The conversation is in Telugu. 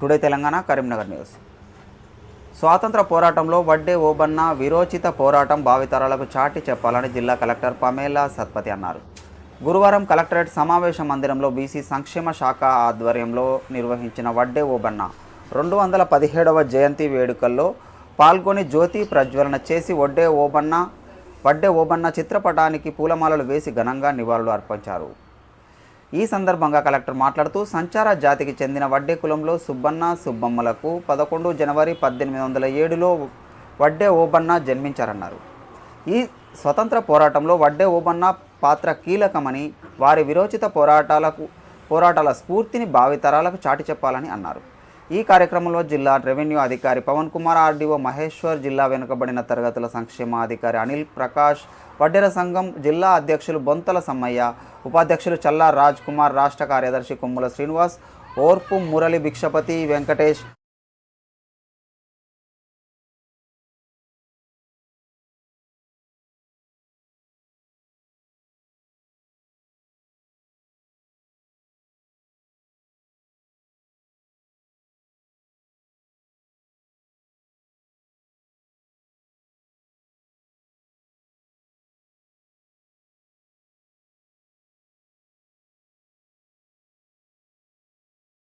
టుడే తెలంగాణ కరీంనగర్ న్యూస్ స్వాతంత్ర పోరాటంలో వడ్డే ఓబన్న విరోచిత పోరాటం భావితరాలకు చాటి చెప్పాలని జిల్లా కలెక్టర్ పమేలా సత్పతి అన్నారు. గురువారం కలెక్టరేట్ సమావేశ మందిరంలో బీసీ సంక్షేమ శాఖ ఆధ్వర్యంలో నిర్వహించిన వడ్డే ఓబన్న రెండు వందల పదిహేడవ జయంతి వేడుకల్లో పాల్గొని జ్యోతి ప్రజ్వలన చేసి వడ్డే ఓబన్న వడ్డే ఓబన్న చిత్రపటానికి పూలమాలలు వేసి ఘనంగా నివాళులు అర్పించారు. ఈ సందర్భంగా కలెక్టర్ మాట్లాడుతూ సంచార జాతికి చెందిన వడ్డే కులంలో సుబ్బన్న సుబ్బమ్మలకు పదకొండు జనవరి పద్దెనిమిది వందల ఏడులో వడ్డే ఓబన్న జన్మించారన్నారు. ఈ స్వతంత్ర పోరాటంలో వడ్డే ఓబన్న పాత్ర కీలకమని వారి విరోచిత పోరాటాలకు పోరాటాల స్ఫూర్తిని భావితరాలకు చాటి చెప్పాలని అన్నారు. ఈ కార్యక్రమంలో జిల్లా రెవెన్యూ అధికారి పవన్ కుమార్ ఆర్డీఓ మహేశ్వర్ జిల్లా వెనుకబడిన తరగతుల సంక్షేమ అధికారి అనిల్ ప్రకాష్ వడ్డెర సంఘం జిల్లా అధ్యక్షులు బొంతల సమ్మయ్య ఉపాధ్యక్షులు చల్లా రాజ్ కుమార్ రాష్ట్ర కార్యదర్శి కొమ్ముల శ్రీనివాస్ ఓర్పు మురళి భిక్షపతి వెంకటేష్